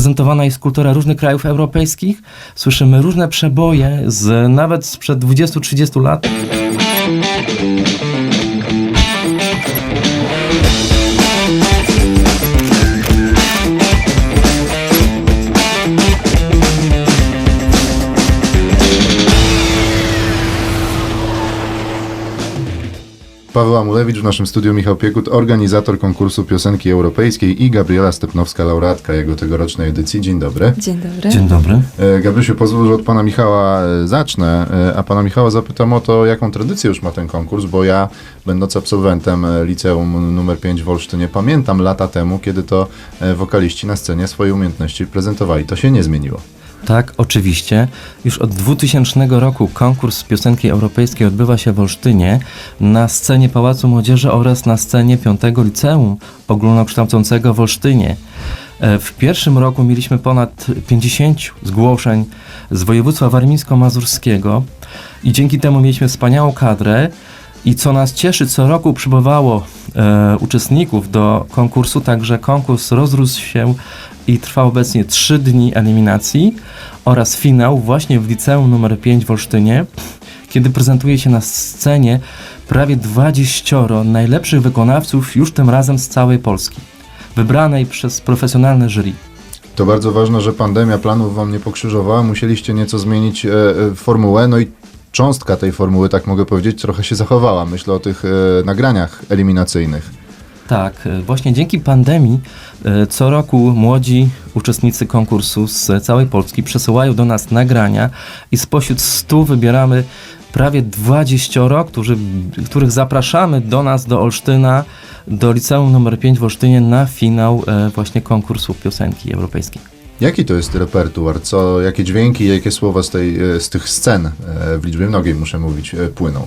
Prezentowana jest kultura różnych krajów europejskich. Słyszymy różne przeboje z nawet sprzed 20-30 lat. Paweł Amulewicz w naszym studiu, Michał Piekut, organizator konkursu piosenki europejskiej i Gabriela Stepnowska, laureatka jego tegorocznej edycji. Dzień dobry. Dzień dobry. Dzień dobry. E, Gabrysiu, pozwól, że od pana Michała e, zacznę, e, a pana Michała zapytam o to, jaką tradycję już ma ten konkurs, bo ja, będąc absolwentem liceum numer 5 w Olsztynie, pamiętam lata temu, kiedy to wokaliści na scenie swoje umiejętności prezentowali. To się nie zmieniło. Tak, oczywiście. Już od 2000 roku konkurs piosenki europejskiej odbywa się w Olsztynie na scenie Pałacu Młodzieży oraz na scenie 5 Liceum Ogólnokształcącego w Olsztynie. E, W pierwszym roku mieliśmy ponad 50 zgłoszeń z województwa warmińsko-mazurskiego i dzięki temu mieliśmy wspaniałą kadrę. I co nas cieszy, co roku przybywało e, uczestników do konkursu, także konkurs rozrósł się i trwa obecnie 3 dni eliminacji oraz finał właśnie w liceum numer 5 w Olsztynie, kiedy prezentuje się na scenie prawie 20 najlepszych wykonawców już tym razem z całej Polski, wybranej przez profesjonalne jury. To bardzo ważne, że pandemia planów wam nie pokrzyżowała, musieliście nieco zmienić e, e, formułę, no i cząstka tej formuły, tak mogę powiedzieć, trochę się zachowała. Myślę o tych e, nagraniach eliminacyjnych. Tak, e, właśnie dzięki pandemii e, co roku młodzi uczestnicy konkursu z całej Polski przesyłają do nas nagrania i spośród 100 wybieramy prawie 20, którzy, których zapraszamy do nas, do Olsztyna, do liceum numer 5 w Olsztynie na finał właśnie konkursu piosenki europejskiej. Jaki to jest repertuar? Co, jakie dźwięki, jakie słowa z, tej, e, z tych scen, e, w liczbie mnogiej muszę mówić, e, płyną?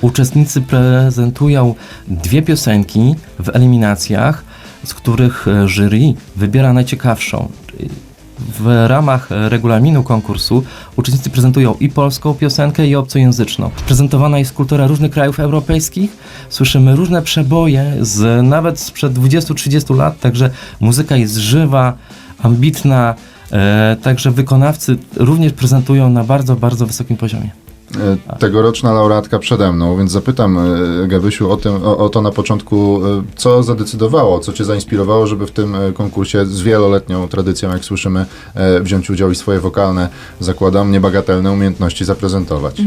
Uczestnicy prezentują dwie piosenki w eliminacjach, z których jury wybiera najciekawszą. W ramach regulaminu konkursu uczestnicy prezentują i polską piosenkę, i obcojęzyczną. Prezentowana jest kultura różnych krajów europejskich. Słyszymy różne przeboje z nawet sprzed 20-30 lat, także muzyka jest żywa, ambitna. E, także wykonawcy również prezentują na bardzo, bardzo wysokim poziomie. E, Tegoroczna laureatka przede mną, więc zapytam e, Gabrysiu o, tym, o, o to na początku, e, co zadecydowało, co cię zainspirowało, żeby w tym konkursie z wieloletnią tradycją, jak słyszymy, wziąć udział i swoje wokalne, zakładam, niebagatelne umiejętności zaprezentować.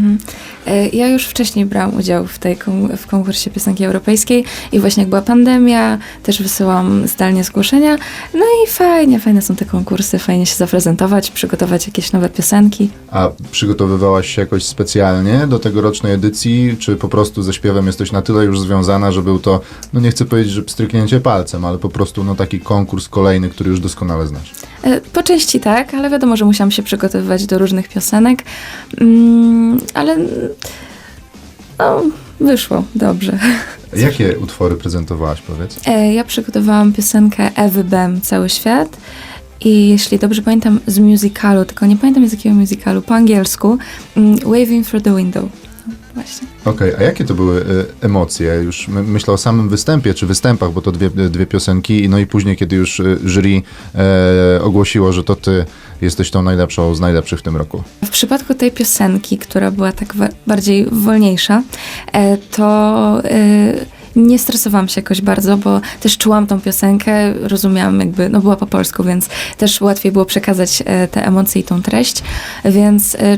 E, Ja już wcześniej brałam udział w, tej w konkursie piosenki europejskiej i właśnie jak była pandemia, też wysyłam zdalnie zgłoszenia. No i fajnie, fajne są te konkursy, fajnie się zaprezentować, przygotować jakieś nowe piosenki. A przygotowywałaś się jakoś specjalnie do tegorocznej edycji, czy po prostu ze śpiewem jesteś na tyle już związana, że był to, no nie chcę powiedzieć, że stryknięcie palcem, ale po prostu no taki konkurs kolejny, który już doskonale znasz. E, Po części tak, ale wiadomo, że musiałam się przygotowywać do różnych piosenek, mm, ale no, wyszło dobrze. Jakie utwory prezentowałaś, powiedz? E, Ja przygotowałam piosenkę Ewy Bem, Cały Świat. I jeśli dobrze pamiętam z musicalu, tylko nie pamiętam z jakiego musicalu, po angielsku, mm, Waving Through the Window. Właśnie. Okej, a jakie to były y, emocje? Już my, myślę o samym występie, czy występach, bo to dwie, dwie piosenki, no i później, kiedy już y, jury e, ogłosiło, że to ty jesteś tą najlepszą z najlepszych w tym roku. W przypadku tej piosenki, która była tak bardziej wolniejsza, e, to e, nie stresowałam się jakoś bardzo, bo też czułam tą piosenkę, rozumiałam jakby, no była po polsku, więc też łatwiej było przekazać e, te emocje i tą treść, więc e,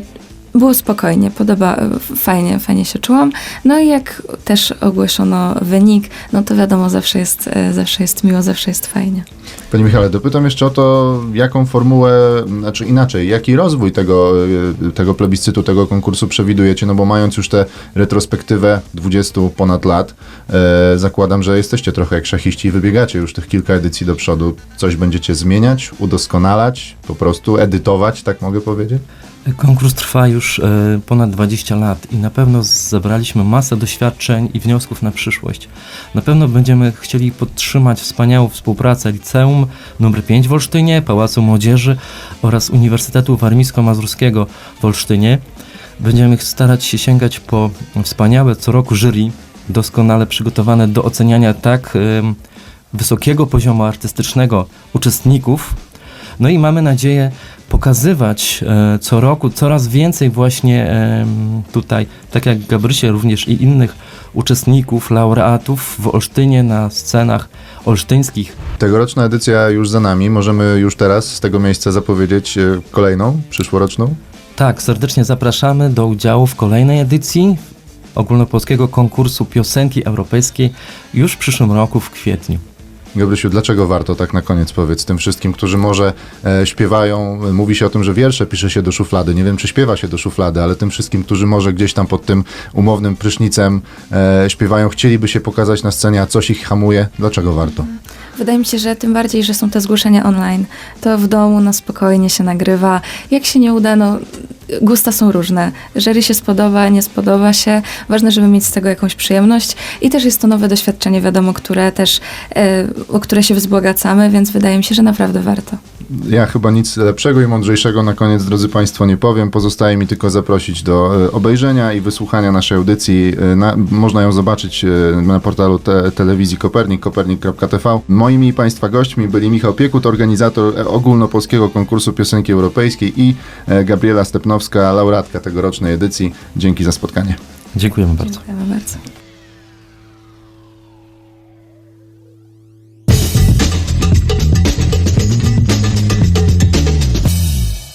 było spokojnie, podoba, fajnie, fajnie się czułam. No i jak też ogłoszono wynik, no to wiadomo, zawsze jest, e, zawsze jest miło, zawsze jest fajnie. Panie Michale, dopytam jeszcze o to, jaką formułę, znaczy inaczej, jaki rozwój tego, y, tego plebiscytu, tego konkursu przewidujecie, no bo mając już tę retrospektywę 20 ponad lat, e, zakładam, że jesteście trochę jak szachiści i wybiegacie już tych kilka edycji do przodu. Coś będziecie zmieniać, udoskonalać, po prostu edytować, tak mogę powiedzieć? Konkurs trwa już e, ponad 20 lat i na pewno zebraliśmy masę doświadczeń i wniosków na przyszłość. Na pewno będziemy chcieli podtrzymać wspaniałą współpracę Liceum nr 5 w Olsztynie, Pałacu Młodzieży oraz Uniwersytetu Warmińsko-Mazurskiego w Olsztynie. Będziemy starać się sięgać po wspaniałe co roku jury, doskonale przygotowane do oceniania tak wysokiego poziomu artystycznego uczestników, No i mamy nadzieję pokazywać e, co roku coraz więcej właśnie tutaj, tak jak Gabrysie, również i innych uczestników, laureatów w Olsztynie na scenach olsztyńskich. Tegoroczna edycja już za nami. Możemy już teraz z tego miejsca zapowiedzieć e, kolejną, przyszłoroczną. Tak, serdecznie zapraszamy do udziału w kolejnej edycji ogólnopolskiego konkursu piosenki europejskiej już w przyszłym roku w kwietniu. Gabrysiu, dlaczego warto tak na koniec powiedz tym wszystkim, którzy może e, śpiewają, mówi się o tym, że wiersze pisze się do szuflady, nie wiem czy śpiewa się do szuflady, ale tym wszystkim, którzy może gdzieś tam pod tym umownym prysznicem e, śpiewają, chcieliby się pokazać na scenie, a coś ich hamuje, dlaczego warto? Wydaje mi się, że tym bardziej, że są te zgłoszenia online, to w domu na spokojnie się nagrywa. Jak się nie uda, no gusta są różne. Jeżeli się spodoba, nie spodoba się, ważne, żeby mieć z tego jakąś przyjemność i też jest to nowe doświadczenie, wiadomo, które też, e, o które się wzbogacamy, więc wydaje mi się, że naprawdę warto. Ja chyba nic lepszego i mądrzejszego na koniec, drodzy Państwo, nie powiem. Pozostaje mi tylko zaprosić do e, obejrzenia i wysłuchania naszej audycji. E, Na, można ją zobaczyć e, na portalu te, telewizji Kopernik, kopernik.tv. Moimi i Państwa gośćmi byli Michał Piekut, organizator ogólnopolskiego konkursu piosenki europejskiej i Gabriela Stepnowska, laureatka tegorocznej edycji. Dzięki za spotkanie. Dziękujemy bardzo. Dziękujemy bardzo.